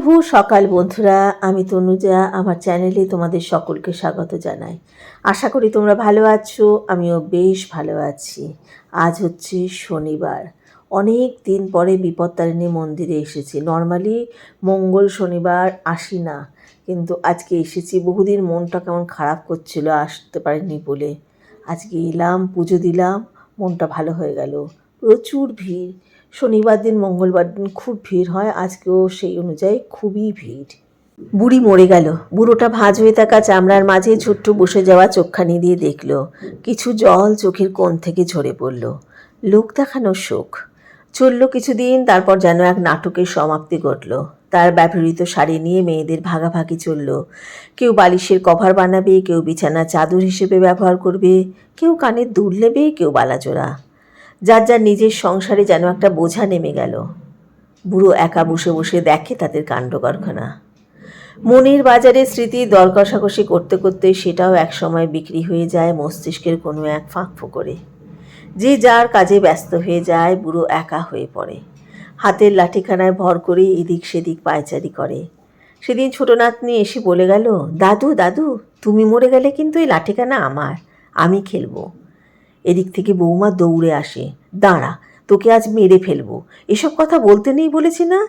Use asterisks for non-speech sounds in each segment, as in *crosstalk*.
শুভ সকাল বন্ধুরা, আমি তনুজা, আমার চ্যানেলে তোমাদের সকলকে স্বাগত জানাই। আশা করি তোমরা ভালো আছো, আমিও বেশ ভালো আছি। আজ হচ্ছে শনিবার। অনেক দিন পরে বিপত্তারিণী মন্দিরে এসেছি। নর্মালি মঙ্গল শনিবার আসি না, কিন্তু আজকে এসেছি। বহুদিন মনটা কেমন খারাপ করছিল, আসতে পারিনি বলে। আজকে এলাম, পুজো দিলাম, মনটা ভালো হয়ে গেল। প্রচুর ভিড়। শনিবার দিন, মঙ্গলবার দিন খুব ভিড় হয়। আজকেও সেই অনুযায়ী খুবই ভিড়। বুড়ি মরে গেল। বুড়োটা ভাঁজ হয়ে থাকা চামড়ার মাঝে ছোট্ট বসে যাওয়া চোখখানি দিয়ে দেখল। কিছু জল চোখের কোণ থেকে ঝরে পড়ল। লোক দেখানোর শোক। চলল কিছুদিন, তারপর যেন এক নাটকের সমাপ্তি ঘটল। তার ব্যবহৃত শাড়ি নিয়ে মেয়েদের ভাগাভাগি চলল। কেউ বালিশের কভার বানাবে, কেউ বিছানা চাদর হিসেবে ব্যবহার করবে, কেউ কানের দুল নেবে, কেউ বালাজোড়া। যার যার নিজের সংসারে যেন একটা বোঝা নেমে গেল। বুড়ো একা বসে বসে দেখে তাদের কাণ্ড কারখানা। মনের বাজারে স্মৃতি দর কষাকষি করতে করতে সেটাও এক সময় বিক্রি হয়ে যায় মস্তিষ্কের কোনো এক ফাঁক ফোকরে। যে যার কাজে ব্যস্ত হয়ে যায়, বুড়ো একা হয়ে পড়ে। হাতের লাঠিখানায় ভর করে এদিক সেদিক পায়চারি করে। সেদিন ছোট নাতনি এসে বলে গেল, দাদু দাদু, তুমি মরে গেলে কিন্তু এই লাঠিখানা আমার, আমি খেলব। এদিক থেকে বৌমা দৌড়ে আসে। দাঁড়া, তোকে আজ মেরে ফেলব। এসব কথা বলতে নেই বলেছি না?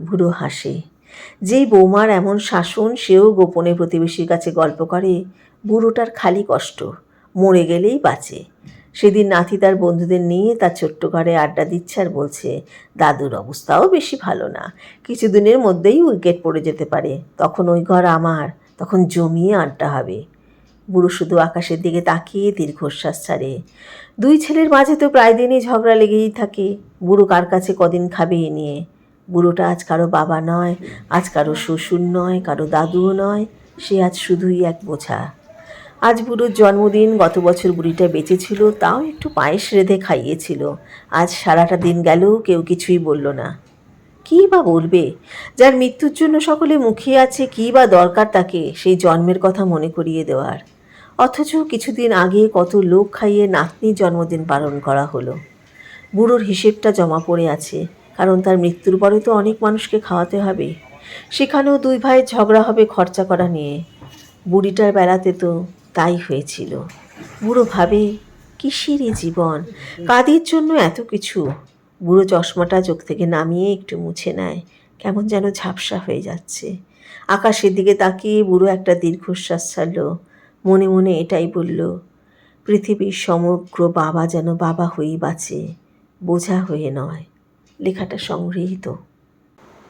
বুড়ো হাসে। যেই বৌমার এমন শাসন সেও গোপনে প্রতিবেশীর কাছে গল্প করে, বুড়োটার খালি কষ্ট, মরে গেলেই বাঁচে। সেদিন নাতি তার বন্ধুদের নিয়ে তার ছোট্ট ঘরে আড্ডা দিচ্ছে আর বলছে, দাদুর অবস্থাও বেশি ভালো না। কিছুদিনের মধ্যেই উইকেট পড়ে যেতে পারে। তখন ওই ঘর আমার, তখন জমিয়ে আড্ডা হবে। বুড়ো শুধু আকাশের দিকে তাকিয়ে দীর্ঘশ্বাস ছাড়ে। দুই ছেলের মাঝে তো প্রায় দিনই ঝগড়া লেগেই থাকে। বুড়ো কার কাছে কদিন খাবে এ নিয়ে? বুড়োটা আজ কারও বাবা নয়, আজ কারও শ্বশুর নয়, কারও দাদুও নয়, সে আজ শুধুই এক বোঝা। আজ বুড়োর জন্মদিন, গত বছর বুড়িটা বেঁচে ছিল তাও একটু পায়েস রেঁধে খাইয়েছিল। আজ সারাটা দিন গেল, কেউ কিছুই বলল না। কী বা বলবে? যার মৃত্যুর জন্য সকলে মুখিয়ে আছে, কী বা দরকার তাকে, সেই জন্মের কথা মনে করিয়ে দেওয়ার। অথচ কিছুদিন আগে কত লোক খাইয়ে নাতনির জন্মদিন পালন করা হলো। বুড়োর হিসেবটা জমা পড়ে আছে, কারণ তার মৃত্যুর পরে তো অনেক মানুষকে খাওয়াতে হবে। সেখানেও দুই ভাইয়ের ঝগড়া হবে খরচা করা নিয়ে। বুড়িটার বেলাতে তো তাই হয়েছিল। বুড়ো ভাবে, কিসের জীবন? কাদের জন্য এত কিছু? বুড়ো চশমাটা চোখ থেকে নামিয়ে একটু মুছে নেয়। কেমন যেন ঝাপসা হয়ে যাচ্ছে। আকাশের দিকে তাকিয়ে বুড়ো একটা দীর্ঘশ্বাস ছাড়ল। মনে মনে এটাই বলল, পৃথিবীর সমগ্র বাবা যেন বাবা হয়েই বাঁচে, বোঝা হয়ে নয়। লেখাটা সংগৃহীত।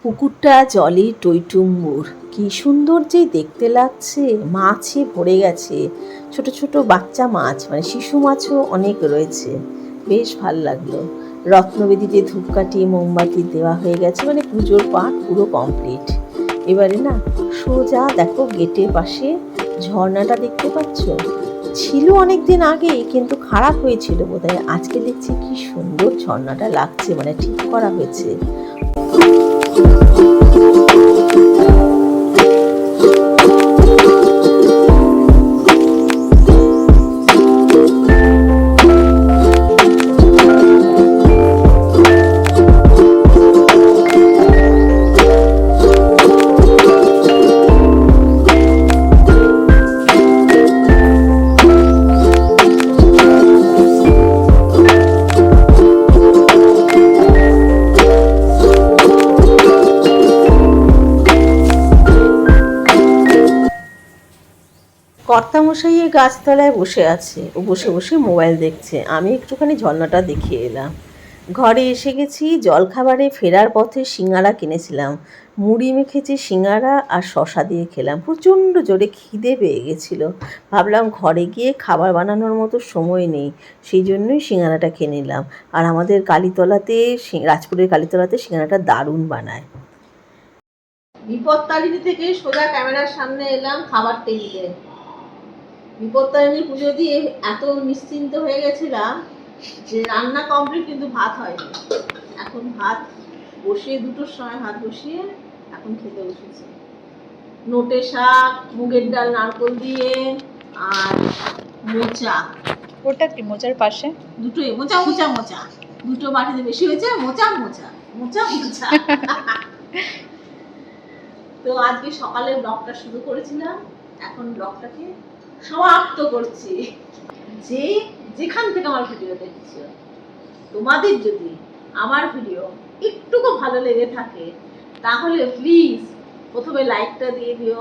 পুকুরটা জলে টইটুম্বুর কি সুন্দর যে দেখতে লাগছে, মাছে ভরে গেছে, ছোট ছোট বাচ্চা মাছ মানে শিশু মাছও অনেক রয়েছে। বেশ ভালো লাগল। রত্নবেদিতে ধূপকাঠি মোমবাতি দেওয়া হয়ে গেছে মানে পুজোর পাঠ পুরো কমপ্লিট। এবারে না, সোজা দেখো গেটের পাশে ঝর্ণাটা দেখতে পাচ্ছ? ছিল অনেক দিন আগে, কিন্তু খারাপ হয়েছিল বোধহয়। আজকে দেখছি কি সুন্দর ঝর্ণাটা লাগছে মানে ঠিক করা হয়েছে। কর্তামশাই গাছতলায় বসে আছে ও বসে বসে মোবাইল দেখছে। আমি একটুখানি ঝর্ণাটা দেখিয়ে এলাম। ঘরে এসে গেছি, জলখাবারে ফেরার পথে সিঙ্গারা কিনেছিলাম। মুড়ি মেখেছি সিঙ্গারা আর শশা দিয়ে খেলাম। প্রচণ্ড জোরে খিদে পেয়ে গেছিল। ভাবলাম ঘরে গিয়ে খাবার বানানোর মতো সময় নেই, সেই জন্যই সিঙ্গারাটা খেয়ে নিলাম। আর আমাদের কালীতলাতে রাজপুরের কালীতলাতে সিঙ্গারাটা দারুণ বানায়। বিপত্তারিণী থেকে সোজা ক্যামেরার সামনে এলাম খাবার টেবিলে। বিপত্তারিণী পুজো দিয়ে এত নিশ্চিন্ত হয়ে গেছিলাম যে রান্না কমপ্লিট কিন্তু ভাত হয়নি। এখন ভাত বসিয়ে দুটোর সময় ভাত বসিয়ে এখন খেতে বসেছি। নোটে শাক মুগের ডাল নারকল দিয়ে আর মোচা। ওটা কি মোচার পাশে? দুটোই মোচা মোচা মোচা। দুটো বাটিতে বেশি হয়েছে মোচা মোচা মোচা মোচা। *laughs* তো আজকে সকালে ব্লগটা শুরু করেছিলাম। এখন ব্লগটাকে সমাপ্ত করছি। যে যেখান থেকে আমার ভিডিও দেখছ তোমাদের যদি আমার ভিডিও একটুকু ভালো লেগে থাকে তাহলে প্লিজ প্রথমে লাইকটা দিয়ে দিও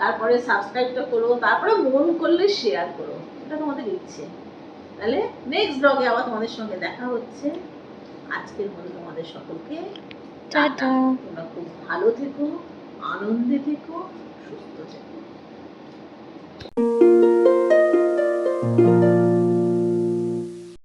তারপরে সাবস্ক্রাইবটা করো তারপরে মন করলে শেয়ার করো। এটা তোমাদের ইচ্ছে। তাহলে নেক্সট ব্লগে আবার তোমাদের সঙ্গে দেখা হচ্ছে। আজকের মতো তোমাদের সকলকে টাটা। তোমরা খুব ভালো থেকো আনন্দে থেকো সুস্থ থেকো। Thank you.